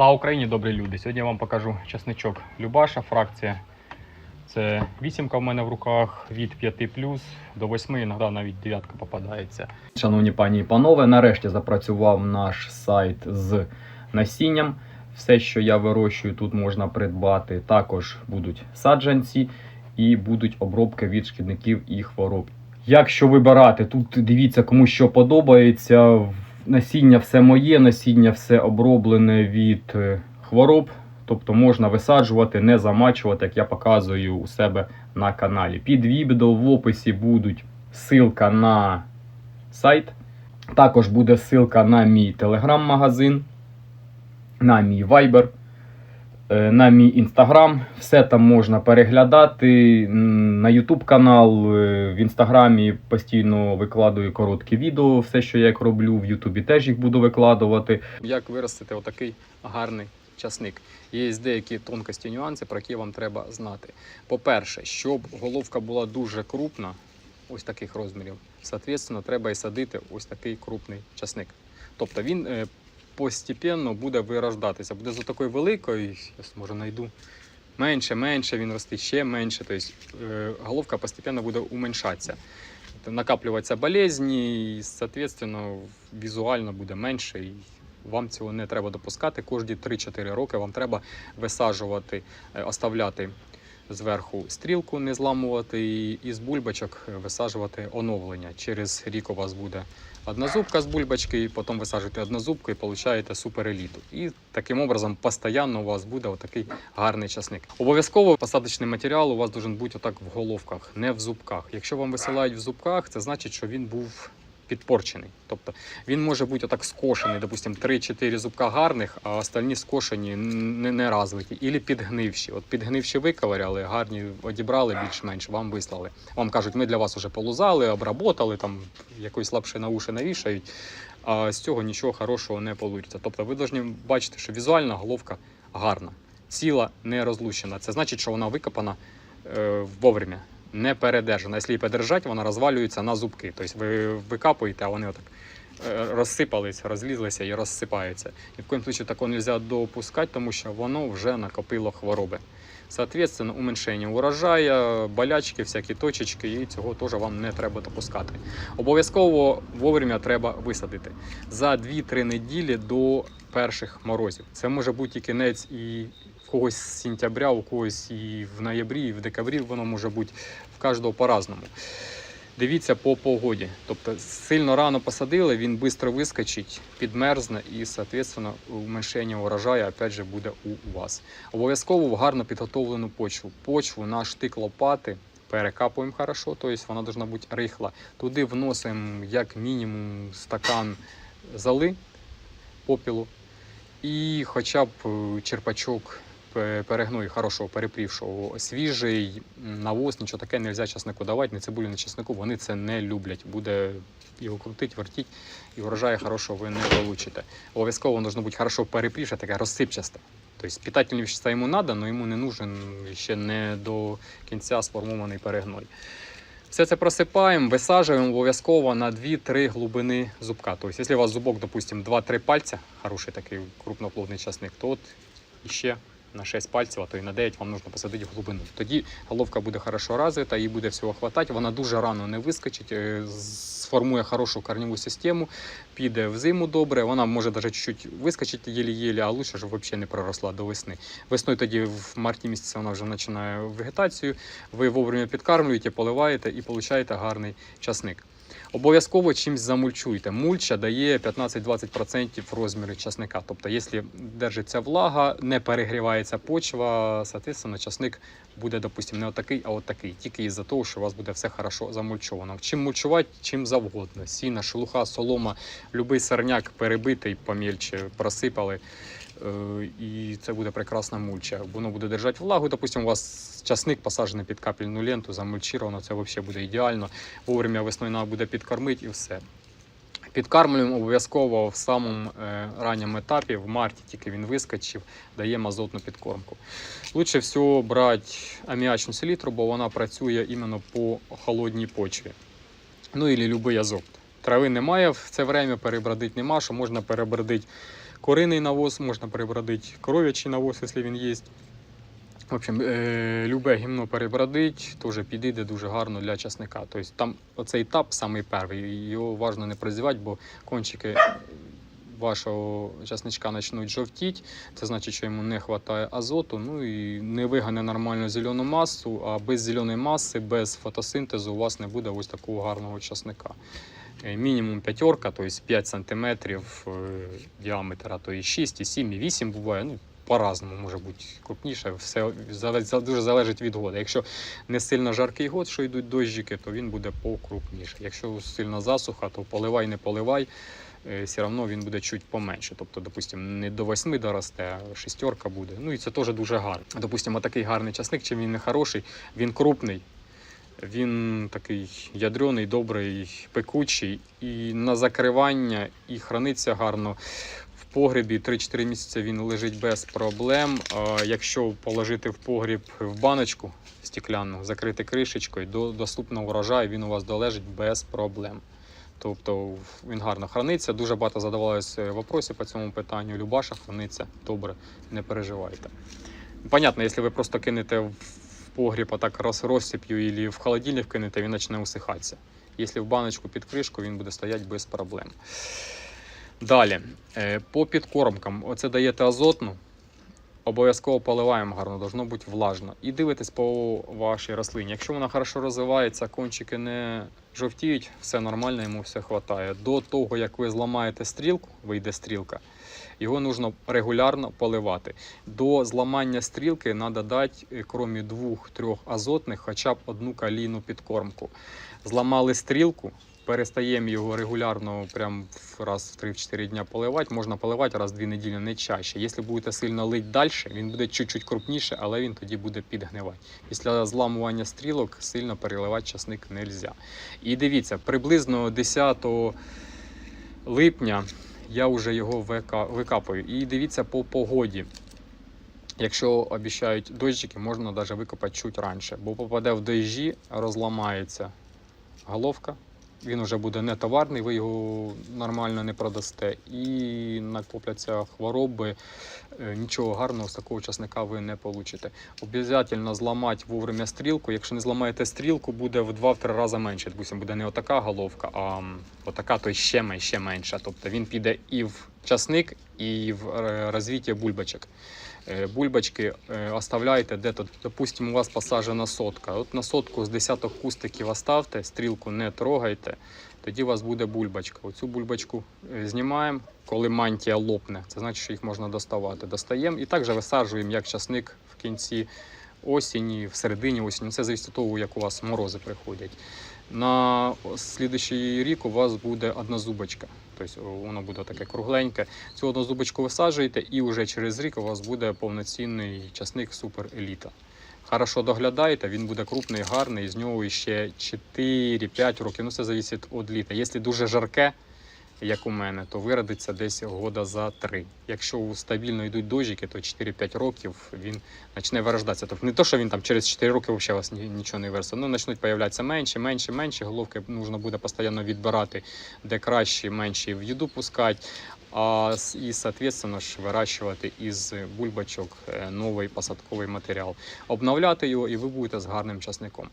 Слава Україні, добрі люди! Сьогодні я вам покажу часничок Любаша, фракція. Це вісімка в мене в руках від 5 до 8, іноді навіть дев'ятка попадається. Шановні пані і панове, нарешті запрацював наш сайт з насінням. Все, що я вирощую, тут можна придбати. Також будуть саджанці і будуть обробки від шкідників і хвороб. Як що вибирати? Тут дивіться, кому що подобається. Насіння все моє, насіння все оброблене від е, хвороб. Тобто можна висаджувати, не замачувати, як я показую у себе на каналі. Під відео в описі будуть ссылка на сайт. Також буде ссылка на мій телеграм-магазин, на мій е, на мій інстаграм. Все там можна переглядати. На YouTube канал, е, в інстаграмі постійно викладую короткі відео, все, що я роблю. В Ютубі теж їх буду викладувати. Як виростити отакий гарний часник? Є деякі тонкості, нюанси, про які вам треба знати. По-перше, щоб головка була дуже крупна, ось таких розмірів, соответственно, треба і садити ось такий крупний часник. Тобто він е, постепенно буде вирождатися. Буде з такою великою, я може знайду. Менше, менше він росте ще менше. Тобто головка постепенно буде уменьшатися. Тобто накаплюватися болезні, і, соответственно, візуально буде менше. І вам цього не треба допускати. Кожні 3-4 роки вам треба висаджувати, е, оставляти зверху стрілку, не зламувати, і, і з бульбочок е, висаджувати оновлення. Через рік у вас буде одна зубка з бульбочки, і потім висаджуєте одну зубку і получаєте супереліту. І таким образом постійно у вас буде отакий гарний часник. Обов'язково посадочний матеріал у вас должен бути отак в головках, не в зубках. Якщо вам висилають в зубках, це значить, що він був підпорчений. Тобто він може бути отак скошений, допустим, 3-4 зубка гарних, а остальні скошені не, не развиті, Ілі підгнивші. От підгнивші виковиряли, гарні одібрали більш-менш, вам вислали. Вам кажуть, ми для вас вже полузали, обработали, там якось лапши на уші навішають, а з цього нічого хорошого не вийде. Тобто ви повинні бачити, що візуальна головка гарна, ціла, не розлучена. Це значить, що вона викопана е, вовремя не передержана. Якщо її подержать, вона розвалюється на зубки. Тобто ви викапуєте, а вони отак розсипались, розлізлися і розсипаються. Ні в коїм случае такого можна допускати, тому що воно вже накопило хвороби. Соответственно, уменьшення урожаю, болячки, всякі точечки, і цього теж вам не треба допускати. Обов'язково вовремя треба висадити за 2-3 неділі до перших морозів. Це може бути і кінець і в когось з сентября, у когось і в ноябрі, і в декабрі воно може бути в кожного по-разному. Дивіться по погоді. Тобто сильно рано посадили, він швидко вискочить, підмерзне і, соответственно, уменьшення урожаю опять же, буде у вас. Обов'язково в гарно підготовлену почву. Почву на штик лопати перекапуємо хорошо, тобто вона повинна бути рихла. Туди вносимо як мінімум стакан золи попілу і хоча б е, черпачок пе- перегною хорошого перепрівшого. Свіжий навоз, нічого таке не можна часнику давати, не цибулю, не часнику, вони це не люблять. Буде його крутить, вертіть, і врожаю хорошого ви не получите. Обов'язково должно бути хорошо перепрівше, таке розсипчасте. Тобто питательні вещества йому треба, але йому не нужен ще не до кінця сформований перегной. Все це просипаємо, висаджуємо обов'язково на 2-3 глибини зубка. Тобто, якщо у вас зубок, допустимо, 2-3 пальця, хороший такий крупноплодний часник, то от іще на 6 пальців, а то і на 9 вам потрібно посадити в глибину. Тоді головка буде хорошо розвита, їй буде всього хватати, вона дуже рано не вискочить, е, сформує хорошу корневу систему, піде в зиму добре, вона може навіть чуть-чуть вискочити єлі-єлі, а лучше, щоб взагалі не проросла до весни. Весною тоді в марті місяці вона вже починає вегетацію, ви вовремя підкармлюєте, поливаєте і получаєте гарний часник. Обов'язково чимось замульчуйте. Мульча дає 15-20% розміру часника. Тобто, якщо держиться влага, не перегрівається почва, соответственно, часник буде, допустимо, не отакий, а отакий. Тільки із-за того, що у вас буде все хорошо замульчовано. Чим мульчувати, чим завгодно. Сіна, шелуха, солома, будь-який сорняк перебитий помільче, просипали. Е, І це буде прекрасна мульча. Воно буде держати влагу. Допустимо, у вас часник посаджений під капельну ленту, замульчировано, це взагалі буде ідеально. Вовремя весною треба буде підкормити і все. Підкармлюємо обов'язково в самому е, ранньому етапі, в марті тільки він вискочив, даємо азотну підкормку. Лучше всього брати аміачну селітру, бо вона працює іменно по холодній почві. Ну і будь-який азот. Трави немає в це время, перебродити нема, що можна перебродити Куриний навоз можна перебродити, коров'ячий навоз, якщо він є. В общем, е, любе гімно перебродить, теж підійде дуже гарно для часника. Тобто там оцей етап самий перший, його важливо не прозівати, бо кончики вашого часничка почнуть жовтіти. Це значить, що йому не вистачає азоту, ну і не вигане нормальну зелену масу, а без зеленої маси, без фотосинтезу у вас не буде ось такого гарного часника. Е, Мінімум п'ятерка, тобто 5 см діаметра, то і 6, і 7, і 8 буває. Ну, по-разному може бути крупніше. Все дуже залежить від года. Якщо не сильно жаркий год, що йдуть дощики, то він буде покрупніше. Якщо сильна засуха, то поливай, не поливай, е, все одно він буде чуть поменше. Тобто, допустимо, не до 8 доросте, а шестерка буде. Ну і це теж дуже гарно. Допустимо, такий гарний часник, чим він не хороший, він крупний. Він такий ядрений, добрий, пекучий, і на закривання, і храниться гарно. В погребі 3-4 місяці він лежить без проблем. Якщо положити в погріб в баночку стекляну, закрити кришечкою, до доступного врожаю він у вас долежить без проблем. Тобто він гарно храниться. Дуже багато задавалося вопросів по цьому питанню. Любаша храниться добре, не переживайте. Понятно, якщо ви просто кинете в погріб а так роз розсип'ю або в холодильник кинете, він почне усихатися. Якщо в баночку під кришку, він буде стояти без проблем. Далі, е, по підкормкам, оце даєте азотну, обов'язково поливаємо гарно, должно бути влажно. І дивитесь по вашій рослині. Якщо вона хорошо розвивається, кончики не жовтіють, все нормально, йому все вистачає. До того, як ви зламаєте стрілку, вийде стрілка, його потрібно регулярно поливати. До зламання стрілки треба дати, е, крім двох-трьох азотних, хоча б одну калійну підкормку. Зламали стрілку, перестаємо його регулярно, прям раз в 3-4 дня поливати. Можна поливати раз в 2 неділі, не чаще. Якщо будете сильно лити далі, він буде чуть-чуть крупніше, але він тоді буде підгнивати. Після зламування стрілок сильно переливати часник не можна. І дивіться, приблизно 10 липня я вже його вика- викапую. І дивіться по погоді. Якщо обіцяють дощики, можна навіть викопати чуть раніше, бо попаде в дощі, розламається головка. Він вже буде не товарний, ви його нормально не продасте. І накопляться хвороби. Е, Нічого гарного з такого часника ви не получите. Обов'язково зламати вовремя стрілку. Якщо не зламаєте стрілку, буде в 2-3 рази менше. Допустим, буде не отака головка, а отака, то ще, менше. Тобто він піде і в часник, і в е, розвиття бульбочок. Е, Бульбочки е, оставляйте де-то, допустимо, у вас посаджена сотка. От на сотку з десяток кустиків оставте, стрілку не трогайте, тоді у вас буде бульбочка. Оцю бульбочку знімаємо, коли мантія лопне, це значить, що їх можна доставати. Достаємо і також висаджуємо як часник в кінці осені, в середині осені. Це залежить від того, як у вас морози приходять. На слідуючий рік у вас буде одна зубочка. Тобто воно буде таке кругленьке. Цю одну зубочку висаджуєте, і вже через рік у вас буде повноцінний часник супер еліта. Хорошо доглядаєте, він буде крупний, гарний, з нього ще 4-5 років. Ну це залежить від літа. Якщо дуже жарке, як у мене, то виродиться десь года за 3. Якщо стабільно йдуть дощики, то 4-5 років він почне вирождатися. Тобто не то, що він там через 4 роки взагалі вас нічого не виросте. Ну, почнуть появлятися менше, менше, менше. Головки потрібно буде постійно відбирати, де краще, менше в їду пускати. А і, соответственно, ж вирощувати із бульбачок е, новий посадковий матеріал, обновляти його, і ви будете з гарним часником.